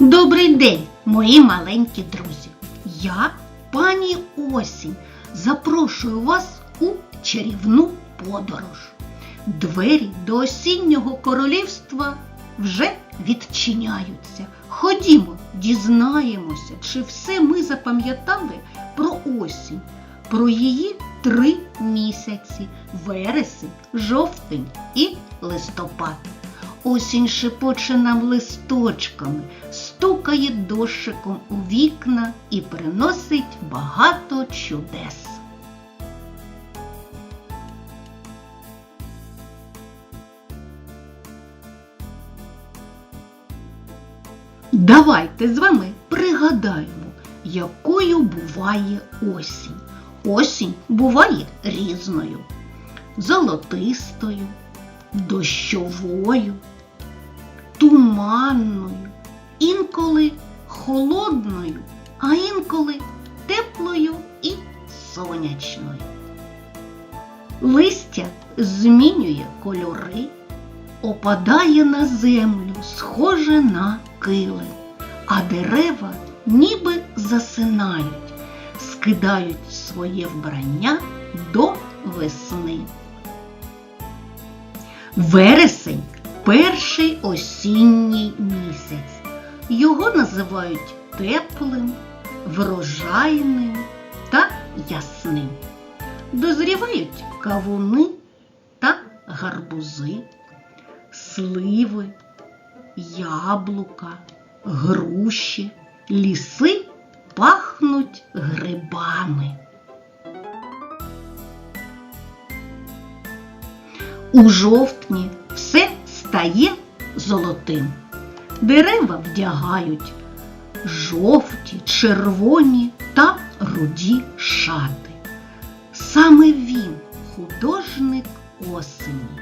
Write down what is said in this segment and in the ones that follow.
Добрий день, мої маленькі друзі. Я, пані Осінь, запрошую вас у чарівну подорож. Двері до осіннього королівства вже відчиняються. Ходімо, дізнаємося, чи все ми запам'ятали про осінь, про її три місяці вересень, жовтень і листопад. Осінь шепоче нам листочками, стукає дощиком у вікна і приносить багато чудес. Давайте з вами пригадаємо, якою буває осінь. Осінь буває різною, золотистою, дощовою, туманною, інколи холодною, а інколи теплою і сонячною. Листя змінює кольори, опадає на землю, схоже на килим, а дерева ніби засинають, скидають своє вбрання до весни. Вересень перший осінній місяць. Його називають теплим, врожайним та ясним. Дозрівають кавуни та гарбузи, сливи, яблука, груші, ліси пахнуть грибами. У жовтні все стає золотим. Дерева вдягають жовті, червоні та руді шати. Саме він художник осені.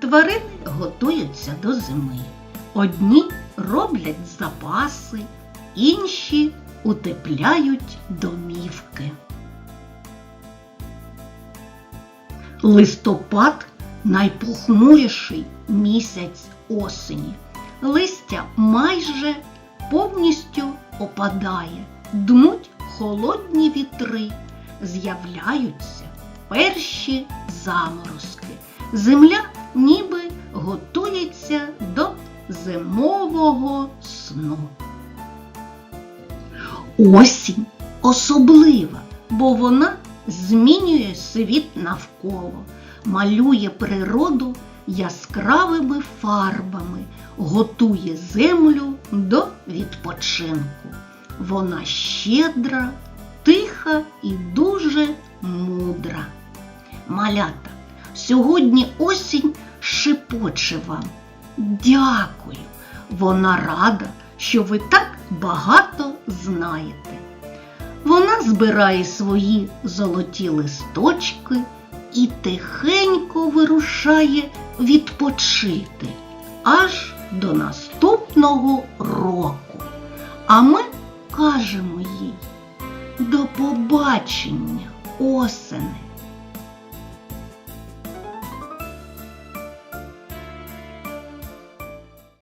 Тварини готуються до зими. Одні роблять запаси, інші утепляють домівки. Листопад найпохмуріший місяць осені. Листя майже повністю опадає, дмуть холодні вітри, з'являються перші заморозки. Земля ніби готується до зимового сну. Осінь особлива, бо вона змінює світ навколо, малює природу яскравими фарбами, готує землю до відпочинку. Вона щедра, тиха і дуже мудра. Малята, сьогодні осінь шепоче вам. Дякую. Вона рада, що ви так багато знаєте. Вона збирає свої золоті листочки і тихенько вирушає відпочити аж до наступного року. А ми кажемо їй до побачення, осени.